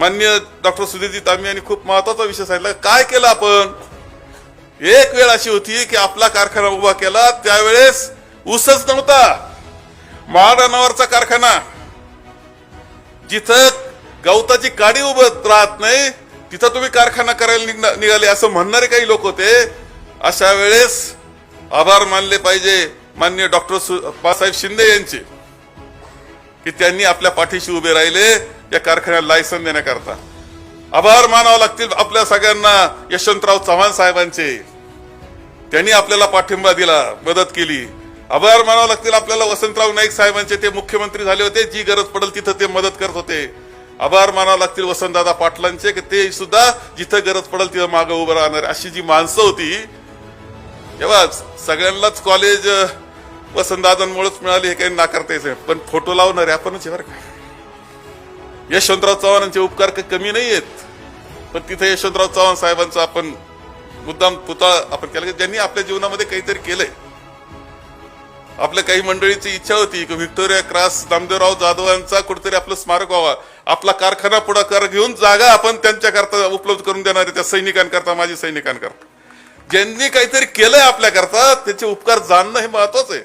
मान्य डॉक्टर सुधीरजी तांबे यांनी खूप महत्त्वाचा विषय सांगितला. काय केलं आपण? एक वेळ अशी होती की आपला कारखाना उभा केला त्यावेळेस ऊसच नव्हता. महाडानावरचा कारखाना जिथं गवताची काडी उभं राहत नाही तिथं तुम्ही कारखाना करायला निघाले असं म्हणणारे काही लोक होते. अशा वेळेस आभार मानले पाहिजे मान्य डॉक्टर बाळासाहेब शिंदे यांचे की त्यांनी आपल्या पाठीशी उभे राहिले. या कारखान्याला लायसन देण्याकरता. आभार मानावं लागतील आपल्या सगळ्यांना यशवंतराव चव्हाण साहेबांचे. त्यांनी आपल्याला पाठिंबा दिला मदत केली. आभार मानावं लागतील आपल्याला वसंतराव नाईक साहेबांचे ते मुख्यमंत्री झाले होते जी गरज पडेल तिथं ते मदत करत होते. आभार मानावं लागतील वसंतदादा पाटलांचे की ते सुद्धा जिथं गरज पडेल तिथं मागं उभं राहणार. अशी जी माणसं होती तेव्हा सगळ्यांनाच कॉलेज वसंतदादांमुळेच मिळाली हे काही नाकारता यायचं पण फोटो लावणारे आपणच बरं का. यशवंतराव चव्हाणांचे उपकार काही कमी नाही आहेत पण तिथे यशवंतराव चव्हाण साहेबांचा आपण मुद्दाम पुतळा आपण केला. म्हणजे ज्यांनी आपल्या जीवनामध्ये काहीतरी केलंय. आपल्या काही मंडळीची इच्छा होती की व्हिक्टोरिया क्रॉस नामदेवराव जाधव यांचा कुठेतरी आपलं स्मारक व्हावा. आपला कारखाना पुढाकार घेऊन जागा आपण त्यांच्याकरता उपलब्ध करून देणार त्या सैनिकांकरता माजी सैनिकांकरता. ज्यांनी काहीतरी केलंय आपल्याकरता त्याचे उपकार जाणणं हे महत्वाचं आहे.